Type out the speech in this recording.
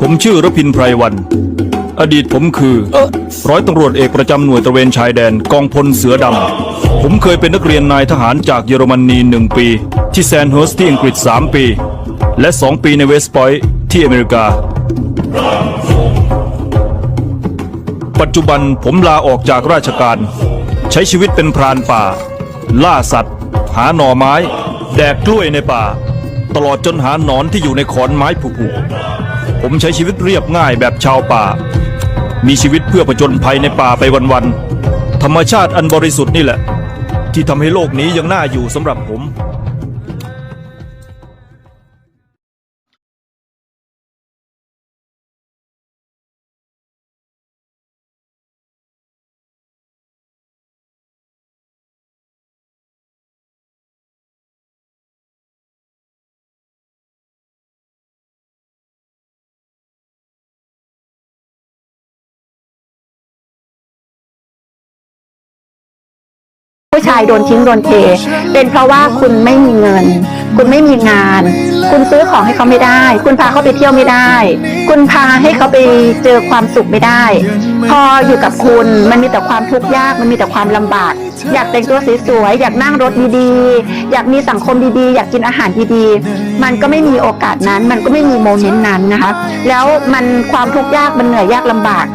ผมชื่อรพินไพรวัน อดีตผมคือ ร้อยตำรวจเอกประจำหน่วยตระเวนชายแดนกองพลเสือดำ ผมเคยเป็นนักเรียนนายทหารจากเยอรมนีหนึ่งปี ที่แซนเฮิร์สที่อังกฤษ3ปี และ2ปีในเวสต์พอยต์ที่อเมริกา ปัจจุบันผมลาออกจากราชการ ใช้ชีวิตเป็นพรานป่า ล่าสัตว์ หาหน่อไม้ แดกกล้วยในป่า ตลอดจนหาหนอนที่อยู่ในขอนไม้ผุๆผมใช้ชีวิตเรียบง่ายแบบชาวป่า มีชีวิตเพื่อผจญภัยในป่าไปวันๆธรรมชาติอันบริสุทธิ์นี่แหละ ที่ทำให้โลกนี้ยังน่าอยู่สำหรับผม ผู้ชายโดนทิ้งโดนเท เป็นเพราะว่าคุณไม่มีเงิน คุณไม่มีงาน คุณซื้อของให้เขาไม่ได้ คุณพาเขาไปเที่ยวไม่ได้ คุณพาให้เขาไปเจอความสุขไม่ได้ พออยู่กับคุณมันมีแต่ความทุกข์ยากมันมีแต่ความลำบาก อยากแต่งตัวสวยๆอยากนั่งรถดีๆอยากมีสังคมดีๆ อยากกินอาหารดีๆ มันก็ไม่มีโอกาสนั้น มันก็ไม่มีโมเมนต์นั้นนะคะ แล้วมันความทุกข์ยากมันเหนื่อยยากลำบาก